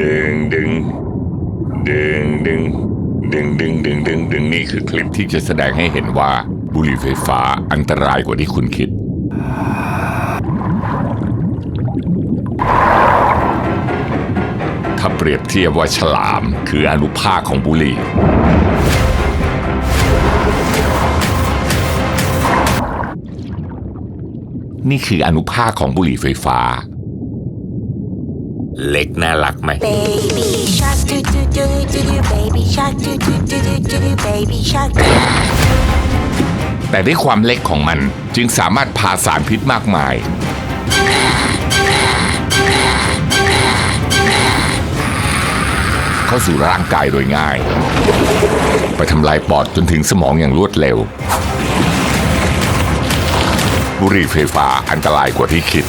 ดึงดึงดึงดึงดึงดึงดึงดึงดึงนี่คือคลิปที่จะแสดงให้เห็นว่าบุหรี่ไฟฟ้าอันตรายกว่าที่คุณคิด ถ้าเปรียบเทียบว่าฉลามคืออนุภาคของบุหรี่ นี่คืออนุภาคของบุหรี่ไฟฟ้า เล็กน่ารักไหม Baby shark do do do do do baby shark do do do do do do baby shark do แต่ด้วยความเล็กของมันจึงสามารถพาสารพิษมากมาย เข้าสู่ร่างกายโดยง่าย ไปทำลายปอดจนถึงสมองอย่างรวดเร็ว บุหรี่ไฟฟ้าอันตรายกว่าที่คิด